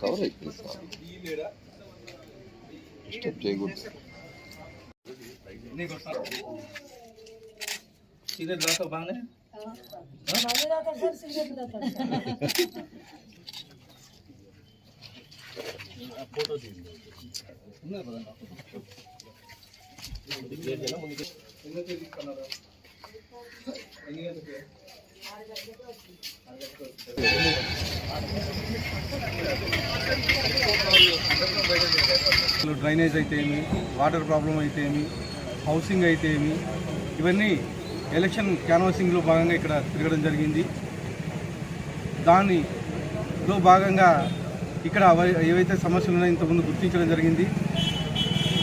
Cover అయిపోయింది sir disturb చేయకూడదు cigarette దాకా బాగా ఫోటో తీయండి డ్రైనేజ్ అయితే ఏమి? వాటర్ ప్రాబ్లం అయితే ఏమి? హౌసింగ్ అయితే ఏమి? ఇవన్నీ ఎలక్షన్ క్యాన్వాసింగ్లో భాగంగా ఇక్కడ తిరగడం జరిగింది. దానిలో భాగంగా ఇక్కడ ఏవైతే సమస్యలు ఉన్నాయో ఇంతకుముందు గుర్తించడం జరిగింది.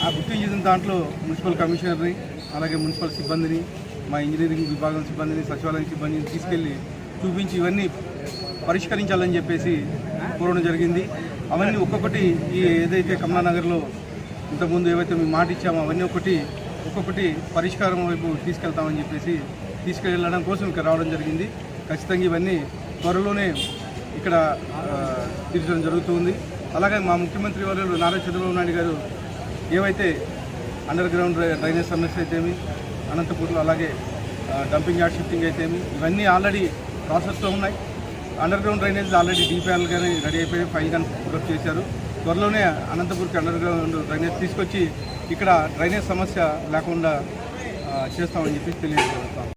ఆ గుర్తించిన దాంట్లో మున్సిపల్ కమిషనర్ని అలాగే మున్సిపల్ సిబ్బందిని మా ఇంజనీరింగ్ విభాగం సిబ్బందిని సచివాలయం సిబ్బందిని తీసుకెళ్ళి చూపించి ఇవన్నీ పరిష్కరించాలని చెప్పేసి కోరడం జరిగింది. అవన్నీ ఒక్కొక్కటి ఈ ఏదైతే కమలానగర్లో ఇంతకుముందు ఏవైతే మేము మాట ఇచ్చామో అవన్నీ ఒకటి ఒక్కొక్కటి పరిష్కారం వైపు తీసుకెళ్తామని చెప్పేసి తీసుకెళ్ళడం కోసం ఇక్కడ రావడం జరిగింది. ఖచ్చితంగా ఇవన్నీ త్వరలోనే ఇక్కడ తీర్చడం జరుగుతుంది అలాగే మా ముఖ్యమంత్రి వారు నారా చంద్రబాబు నాయుడు గారు ఏవైతే అండర్ గ్రౌండ్ డ్రైనేజ్ సమస్య అయితేమి అనంతపూర్లో అలాగే డంపింగ్ యార్డ్ షిఫ్టింగ్ అయితేమి ఇవన్నీ ఆల్రెడీ ప్రాసెస్లో ఉన్నాయి. Under ground drainage already DPL కానీ రెడీ అయిపోయి ఫైల్ కానీ పురప్ చేశారు. త్వరలోనే అనంతపూర్కి అండర్ గ్రౌండ్ డ్రైనేజ్ తీసుకొచ్చి ఇక్కడ డ్రైనేజ్ సమస్య లేకుండా చేస్తామని చెప్పి తెలియజేస్తాం.